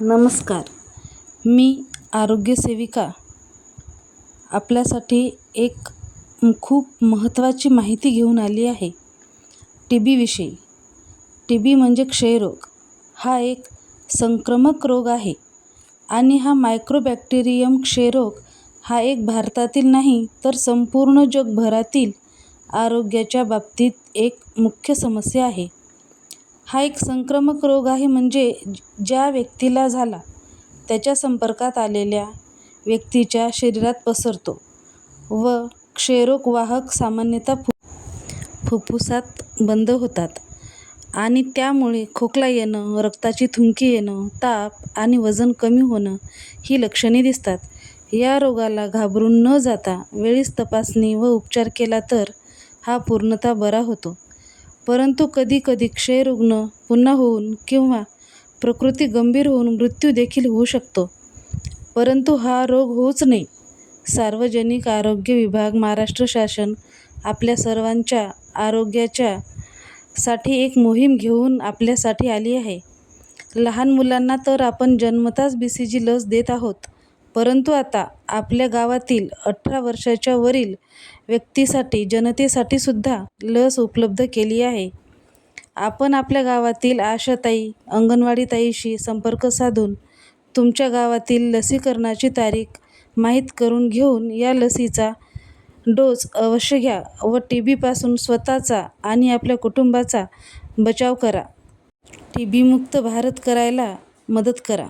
नमस्कार. मी आरोग्यसेविका आपल्यासाठी एक खूप महत्त्वाची माहिती घेऊन आली आहे. टी बीविषयी टी बी म्हणजे क्षयरोग. हा एक संक्रमक रोग आहे आणि हा मायक्रोबॅक्टेरियम क्षयरोग हा एक भारतातील नाही तर संपूर्ण जगभरातील आरोग्याच्या बाबतीत एक मुख्य समस्या आहे. हा एक संक्रमक रोग आहे म्हणजे ज्या व्यक्तीला झाला त्याच्या संपर्कात आलेल्या व्यक्तीच्या शरीरात पसरतो व क्षयरोग वाहक सामान्यतः फु फुफ्फुसात बंद होतात आणि त्यामुळे खोकला येणं रक्ताची थुंकी येणं ताप आणि वजन कमी होणं ही लक्षणे दिसतात. या रोगाला घाबरून न जाता वेळीच तपासणी व उपचार केला तर हा पूर्णतः बरा होतो. परंतु कधीकधी क्षयरुग्ण पुन्हा होऊन किंवा प्रकृती गंभीर होऊन मृत्यू देखील होऊ शकतो. परंतु हा रोग होऊच नये सार्वजनिक आरोग्य विभाग महाराष्ट्र शासन आपल्या सर्वांच्या आरोग्याच्या साठी एक मोहीम घेऊन आपल्यासाठी आली आहे. लहान मुलांना तर आपण जन्मताच बी सी जी लस देत आहोत. परंतु आता आपल्या गावातील अठरा वर्षाच्या वरील व्यक्तीसाठी जनतेसाठी सुद्धा लस उपलब्ध केली आहे. आपण आपल्या गावातील आशाताई अंगणवाडी ताईशी संपर्क साधून तुमच्या गावातील लसीकरणाची तारीख माहीत करून घेऊन या लसीचा डोस अवश्य घ्या व टी बीपासून स्वतःचा आणि आपल्या कुटुंबाचा बचाव करा. टी बीमुक्त भारत करायला मदत करा.